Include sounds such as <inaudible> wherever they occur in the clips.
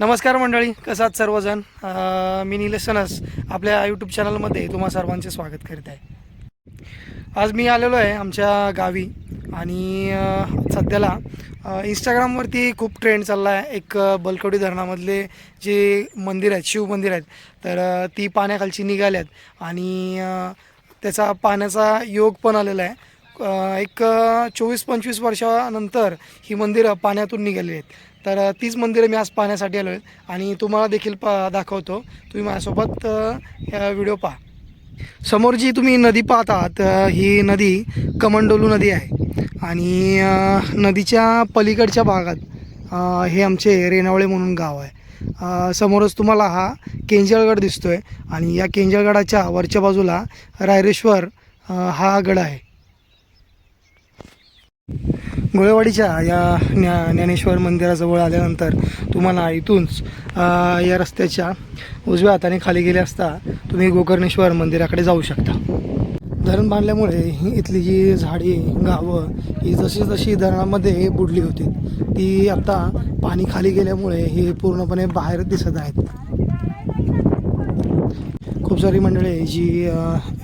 नमस्कार मंडळी कसात सर्वजण? मी निलेश सनस आपल्या यूट्यूब चॅनलमध्ये तुम्हा सर्वांचे स्वागत करीत आहे. आज मी आलेलो आहे आमच्या गावी आणि सध्याला इंस्टाग्रामवरती खूप ट्रेंड चालला आहे एक बलकवडी धरणामधले जे मंदिर आहेत शिव मंदिर आहेत तर ती पाण्याखालची निघाल्यात आणि त्याचा पाण्याचा योग पण आलेला आहे. एक चोवीस पंचवीस वर्षानंतर ही मंदिरं पाण्यातून निघाली आहेत. तर तीच मंदिरं मी आज पाहण्यासाठी आलो आहे आणि तुम्हाला देखील पा दाखवतो. तुम्ही माझ्यासोबत या व्हिडिओ पहा. समोर जी तुम्ही नदी पाहत आहात ही नदी कमंडोलू नदी आहे. आणि नदीच्या पलीकडच्या भागात हे आमचे रेणावळे म्हणून गाव आहे. समोरच तुम्हाला हा केंजळगड दिसतो आहे आणि या केंजळगडाच्या वरच्या बाजूला रायरेश्वर हा गड आहे. गोळेवाडीच्या या ज्ञा ज्ञानेश्वर मंदिराजवळ आल्यानंतर तुम्हाला इथूनच या रस्त्याच्या उजव्या हाताने खाली गेले असता तुम्ही गोकर्णेश्वर मंदिराकडे जाऊ शकता. धरण बांधल्यामुळे ही इथली जी झाडी गावं ही जशी जशी धरणामध्ये बुडली होती ती आता पाणी खाली गेल्यामुळे ही पूर्णपणे बाहेर दिसत आहेत. खूप सारी मंडळी जी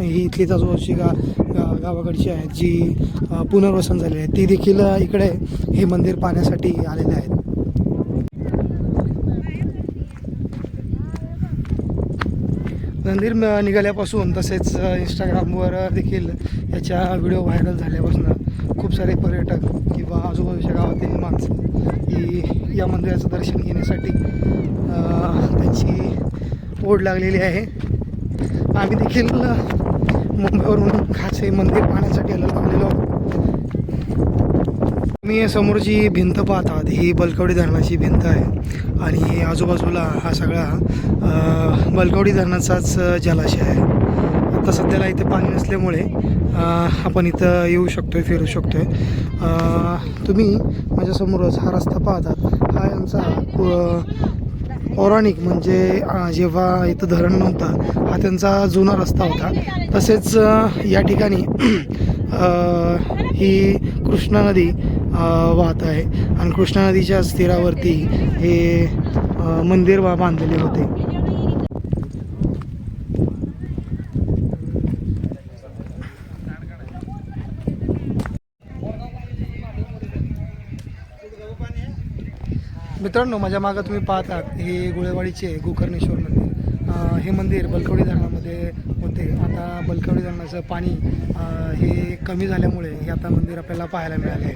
ही इथली आजूबाजूची गा गावाकडची आहेत जी पुनर्वसन झाली आहे ती देखील इकडे हे मंदिर पाहण्यासाठी आलेले आहेत. मंदिर निघाल्यापासून तसेच इंस्टाग्रामवर देखील याच्या व्हिडिओ व्हायरल झाल्यापासून खूप सारे पर्यटक किंवा आजूबाजूच्या गावातील माणसं ही या मंदिराचं दर्शन घेण्यासाठी त्यांची ओढ लागलेली आहे. आम्ही देखील मुंबईवरून खास हे मंदिर पाहण्यासाठी आलेलो आलेलो मी समोरची भिंत पाहत आहात ही बलकवडी धरणाची भिंत आहे. आणि आजूबाजूला हा सगळा बलकवडी धरणाचाच जलाशय आहे. आता सध्याला इथे पाणी नसल्यामुळे आपण इथं येऊ शकतो आहे फिरू शकतो आहे तुम्ही माझ्यासमोरच हा रस्ता पाहतात. हा यांचा पौराणिक म्हणजे जेव्हा इथं धरण नव्हतं हा त्यांचा जुना रस्ता होता. तसेच या ठिकाणी <clears throat> ही कृष्णा नदी वाहत आहे. आणि कृष्णा नदीच्या स्थिरावरती हे मंदिर बांधलेले होते. मित्रांनो माझ्या मागं तुम्ही पाहतात हे गोळेवाडीचे गोकर्णेश्वर मंदिर. हे मंदिर बलकवडी धरणामध्ये होते. आता बलकवडी धरणाचं पाणी हे कमी झाल्यामुळे हे आता मंदिर आपल्याला पाहायला मिळाले आहे.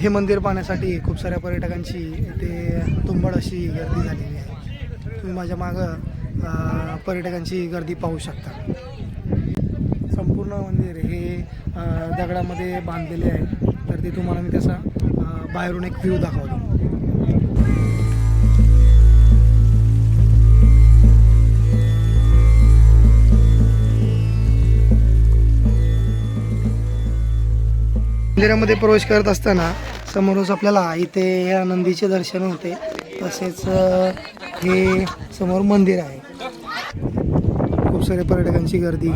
हे मंदिर पाहण्यासाठी खूप साऱ्या पर्यटकांची इथे तुंबड अशी गर्दी झालेली आहे. तुम्ही माझ्या मागं पर्यटकांची गर्दी पाहू शकता. संपूर्ण मंदिर हे दगडामध्ये बांधलेले आहे. तर ते तुम्हाला मी त्याचा बाहेरून एक व्ह्यू दाखवतो. मंदिरामध्ये प्रवेश करत असताना समोरच आपल्याला इथे या नंदीचे दर्शन होते. तसेच हे समोर मंदिर आहे. खूप सारे पर्यटकांची गर्दी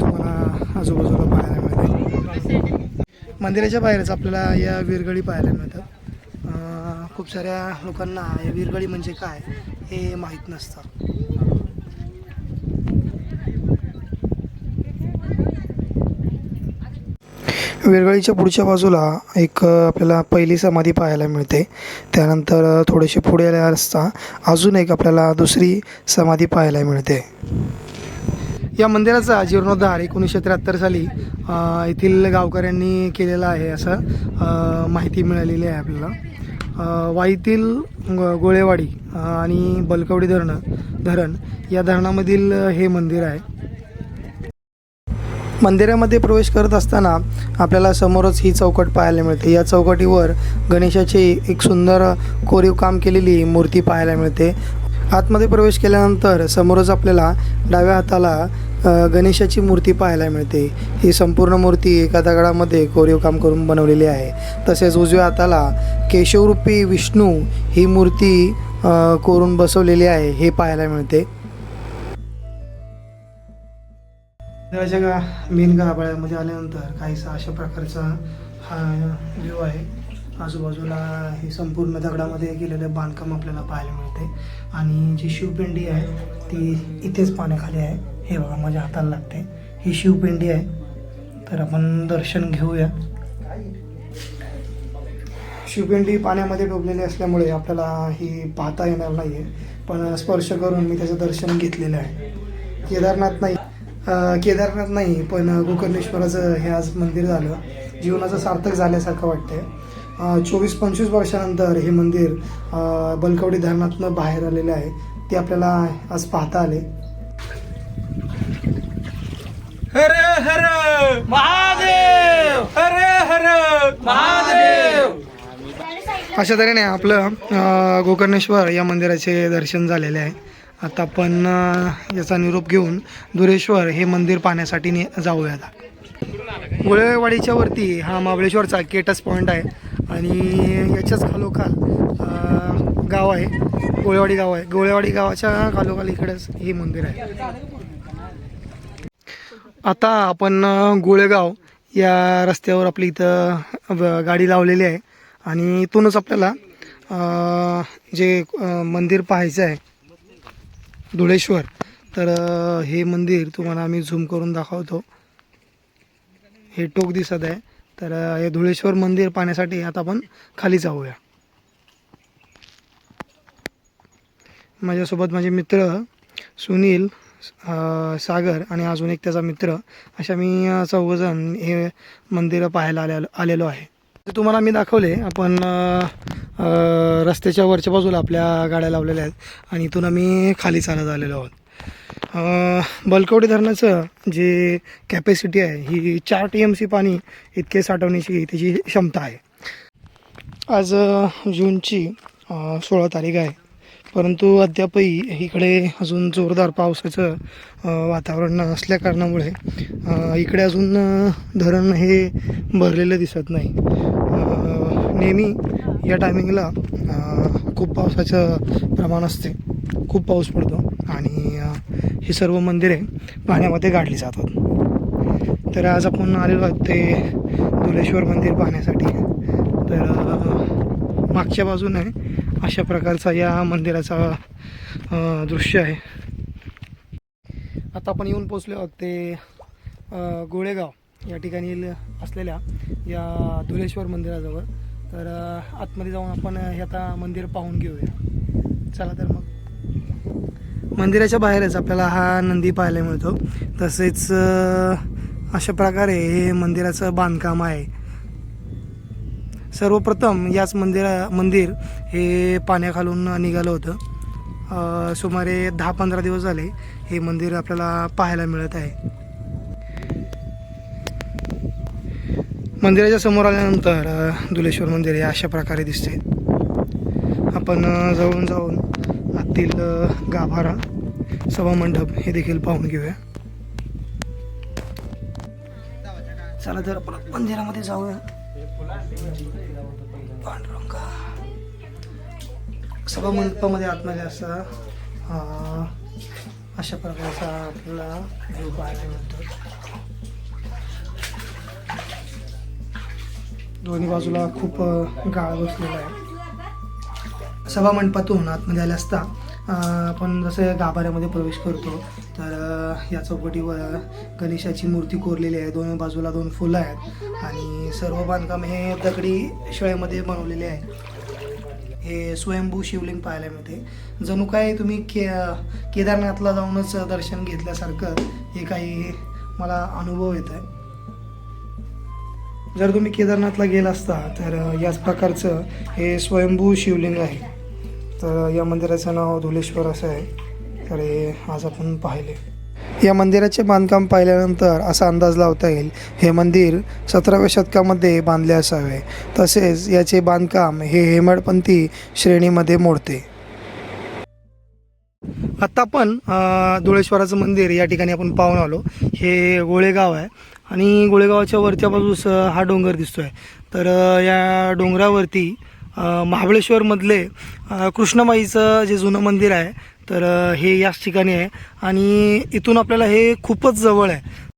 तुम्हाला आजूबाजूला पाहायला मिळते मंदिराच्या बाहेरच आपल्याला या विरगळी पाहायला मिळतात खूप साऱ्या लोकांना या विरगळी म्हणजे काय हे माहीत नसतं. विरगळीच्या पुढच्या बाजूला एक आपल्याला पहिली समाधी पाहायला मिळते. त्यानंतर थोडेसे पुढे आल्या असता अजून एक आपल्याला दुसरी समाधी पाहायला मिळते. या मंदिराचा जीर्णोद्धार एकोणीसशे त्र्याहत्तर साली येथील गावकऱ्यांनी केलेला आहे असं माहिती मिळालेली आहे आपल्याला. वाईतील ग- गोळेवाडी आणि बलकवडी धरणं धरण या धरणामधील हे मंदिर आहे. मंदिरामध्ये प्रवेश करत असताना आपल्याला समोरच ही चौकट पाहायला मिळते. या चौकटीवर गणेशाची एक सुंदर कोरीव काम केलेली मूर्ती पाहायला मिळते. आतमध्ये प्रवेश केल्यानंतर समोरच आपल्याला डाव्या हाताला गणेशाची मूर्ती पाहायला मिळते. ही संपूर्ण मूर्ती एका दगडामध्ये कोरीव काम करून बनवलेली आहे. तसेच उजव्या हाताला केशवरूपी विष्णू ही मूर्ती कोरून बसवलेली आहे हे पाहायला मिळते. मंदिराच्या गा मेन गाभाळ्यामध्ये आल्यानंतर काहीसा अशा प्रकारचा हा व्ह्यू आहे. आजूबाजूला हे संपूर्ण दगडामध्ये केलेलं बांधकाम आपल्याला पाहायला मिळते. आणि जी शिवपिंडी आहे ती इथेच पाण्याखाली आहे. हे बघा माझ्या हाताला लागते. ही शिवपिंडी आहे. तर आपण दर्शन घेऊया. शिवपिंडी पाण्यामध्ये डोबलेली असल्यामुळे आपल्याला ही पाहता येणार नाही आहे पण स्पर्श करून मी त्याचं दर्शन घेतलेलं आहे. केदारनाथ नाही. केदारनाथ नाही पण गोकर्णेश्वराचं हे आज मंदिर झालं. जीवनाचं सार्थक झाल्यासारखं वाटतंय. चोवीस पंचवीस वर्षानंतर हे मंदिर बलकवडी धरणातनं बाहेर आलेलं आहे. ते आपल्याला आज पाहता आले. हर हर महादेव हर हर महादेव. अशा तऱ्हेने आपलं गोकर्णेश्वर या मंदिराचे दर्शन झालेले आहे. आता आपण याचा निरोप घेऊन दुरेश्वर हे मंदिर पाहण्यासाठी ने जाऊया आता. गोळेवाडीच्या वरती हा महाबळेश्वरचा केटस पॉईंट आहे आणि याच्याच खालोखाल गाव आहे गोळेवाडी गाव आहे. गोळेवाडी गावाच्या खालोखाल इकडेच हे मंदिर आहे. आता आपण गोळेगाव या रस्त्यावर आपली इथं गाडी लावलेली आहे. आणि इथूनच आपल्याला जे मंदिर पाहायचं आहे धुळेश्वर तर हे मंदिर तुम्हाला आम्ही झूम करून दाखवतो. हे टोक दिसत आहे. तर हे धुळेश्वर मंदिर पाहण्यासाठी आता आपण खाली जाऊया. माझ्यासोबत माझे मित्र सुनील सागर आणि अजून एक त्याचा मित्र अशा मी चौघजण हे मंदिरं पाहायला आले आलेलो आहे. तुम्हाला मी दाखवले आपण रस्त्याच्या वरच्या बाजूला आपल्या गाड्या लावलेल्या आहेत आणि इथून आम्ही खाली चालत आलेलो आहोत. बलकवडी धरणाचं जे कॅपॅसिटी आहे ही चार टी एम सी पाणी इतके साठवण्याची त्याची क्षमता आहे. आज जूनची सोळा तारीख आहे. परंतु अद्यापही इकडे अजून जोरदार पावसाचं वातावरण असल्या कारणामुळे इकडे अजून धरण हे भरलेलं दिसत नाही. नेहमी या टायमिंगला खूप पावसाचं प्रमाण असते. खूप पाऊस पडतो आणि ही सर्व मंदिरे पाण्यामध्ये गाडली जातात. तर आज आपण आलेलो आहोत ते धुलेश्वर मंदिर पाहण्यासाठी. तर मागच्या बाजूने अशा प्रकारचा या मंदिराचा दृश्य आहे. आता आपण येऊन पोचलो आहोत ते गोळेगाव या ठिकाणी असलेल्या या धुलेश्वर मंदिराजवळ. तर आतमध्ये जाऊन आपण हे आता मंदिर पाहून घेऊया. चला तर मग. मंदिराच्या बाहेरच आपल्याला हा नंदी पाहायला मिळतो. तसेच अशा प्रकारे हे मंदिराचं बांधकाम आहे. सर्वप्रथम याच मंदिरा मंदिर हे पाण्याखालून निघालं होतं. सुमारे दहा पंधरा दिवस झाले हे मंदिर आपल्याला पाहायला मिळत आहे. मंदिराच्या समोर आल्यानंतर दुलेश्वर मंदिर हे अशा प्रकारे दिसते. आपण जवळून जाऊन आतील गाभारा गाभारा सभामंडप हे देखील पाहून घेऊया. चला तर आपण मंदिरामध्ये जाऊया. पांडुरंगा. सभा मंडपामध्ये आतमध्ये असा अशा प्रकारचा आपला व्ह्यू पाहायला मिळतो दोन्ही बाजूला खूप गाळ बसलेला आहे. सभा मंडपातून आतमध्ये आले असता आपण जसं गाभाऱ्यामध्ये प्रवेश करतो तर या चौकटीवर गणेशाची मूर्ती कोरलेली आहे. दोन बाजूला दोन फुलं आहेत आणि सर्व बांधकाम हे दगडी शिळेमध्ये बनवलेले आहे. हे स्वयंभू शिवलिंग पाहायला मिळते. जणू काय तुम्ही के केदारनाथला जाऊनच दर्शन घेतल्यासारखं हे काही मला अनुभव येत आहे. जर तुम्ही केदारनाथला गेला असता तर याच प्रकारचं हे स्वयंभू शिवलिंग आहे. तर या मंदिराचं नाव धुलेश्वर असं आहे. तर हे आज आपण पाहिले. या मंदिराचे बांधकाम पाहिल्यानंतर असा अंदाज लावता येईल हे मंदिर सतराव्या शतकामध्ये बांधले असावे. तसेच याचे बांधकाम हे हेमडपंथी श्रेणीमध्ये मोडते. आत्ता आपण धुळेश्वराचं मंदिर या ठिकाणी आपण पाहून आलो. हे गोळेगाव आहे आणि गोळेगावाच्या वरच्या बाजूस हा डोंगर दिसतोय. तर या डोंगरावरती महाबळेश्वरमधले कृष्णमाईचं जे जुनं मंदिर आहे तर हे याच ठिकाणी आहे. आणि इथून आपल्याला हे खूपच जवळ आहे.